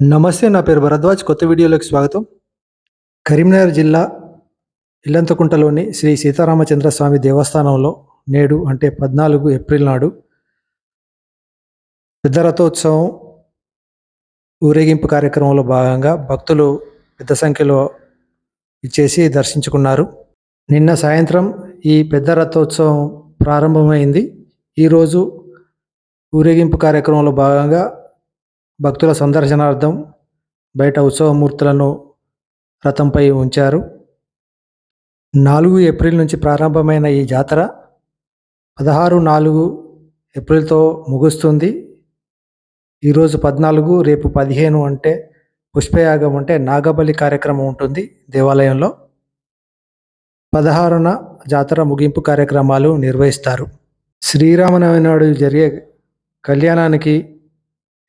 నమస్తే నా పేరు భరద్వాజ్. కొత్త వీడియోలోకి స్వాగతం. కరీంనగర్ జిల్లా ఇల్లంతకుంటలోని శ్రీ సీతారామచంద్ర స్వామి దేవస్థానంలో నేడు అంటే పద్నాలుగు ఏప్రిల్ నాడు పెద్ద రథోత్సవం ఊరేగింపు కార్యక్రమంలో భాగంగా భక్తులు పెద్ద సంఖ్యలో ఇచ్చేసి దర్శించుకున్నారు. నిన్న సాయంత్రం ఈ పెద్ద రథోత్సవం ప్రారంభమైంది ఈరోజు ఊరేగింపు కార్యక్రమంలో భాగంగా భక్తుల సందర్శనార్థం బయట ఉత్సవమూర్తులను రథంపై ఉంచారు. నాలుగు ఏప్రిల్ నుంచి ప్రారంభమైన ఈ జాతర పదహారు నాలుగు ఏప్రిల్తో ముగుస్తుంది. ఈరోజు పద్నాలుగు రేపు పదిహేను అంటే పుష్పయాగం అంటే నాగబలి కార్యక్రమం ఉంటుంది దేవాలయంలో. పదహారున జాతర ముగింపు కార్యక్రమాలు నిర్వహిస్తారు. శ్రీరామనవమి నాడు జరిగే కళ్యాణానికి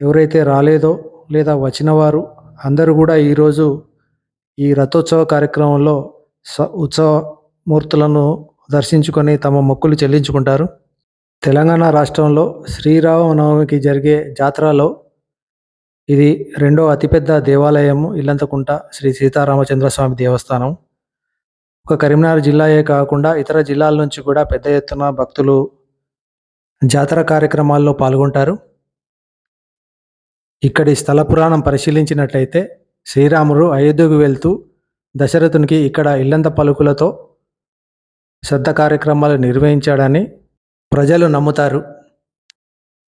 ఎవరైతే రాలేదో లేదా వచ్చిన వారు అందరూ కూడా ఈరోజు ఈ రథోత్సవ కార్యక్రమంలో స ఉత్సవ మూర్తులను దర్శించుకొని తమ మొక్కులు చెల్లించుకుంటారు. తెలంగాణ రాష్ట్రంలో శ్రీరామనవమికి జరిగే జాతరలో ఇది రెండో అతిపెద్ద దేవాలయము ఇల్లంతకుంట శ్రీ సీతారామచంద్ర స్వామి దేవస్థానం. ఒక కరీంనగర్ జిల్లాయే కాకుండా ఇతర జిల్లాల నుంచి కూడా పెద్ద ఎత్తున భక్తులు జాతర కార్యక్రమాల్లో పాల్గొంటారు. ఇక్కడి స్థల పురాణం పరిశీలించినట్లయితే శ్రీరాముడు అయోధ్యకు వెళ్తూ దశరథునికి ఇక్కడ ఇల్లంత పలుకులతో శ్రద్ధ కార్యక్రమాలు నిర్వహించాడని ప్రజలు నమ్ముతారు.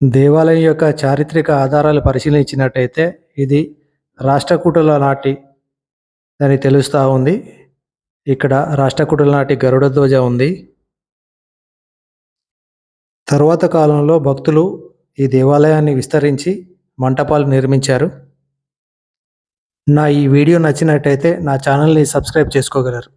దేవాలయం యొక్క చారిత్రక ఆధారాలు పరిశీలించినట్టయితే ఇది రాష్ట్రకూటుల నాటి అని తెలుస్తూ ఉంది. ఇక్కడ రాష్ట్రకూటుల నాటి గరుడ ధ్వజ ఉంది. తరువాత కాలంలో భక్తులు ఈ దేవాలయాన్ని విస్తరించి మంటపాలు నిర్మించారు. నా ఈ వీడియో నచ్చినట్టయితే నా ఛానల్ని సబ్స్క్రైబ్ చేసుకోగలరు.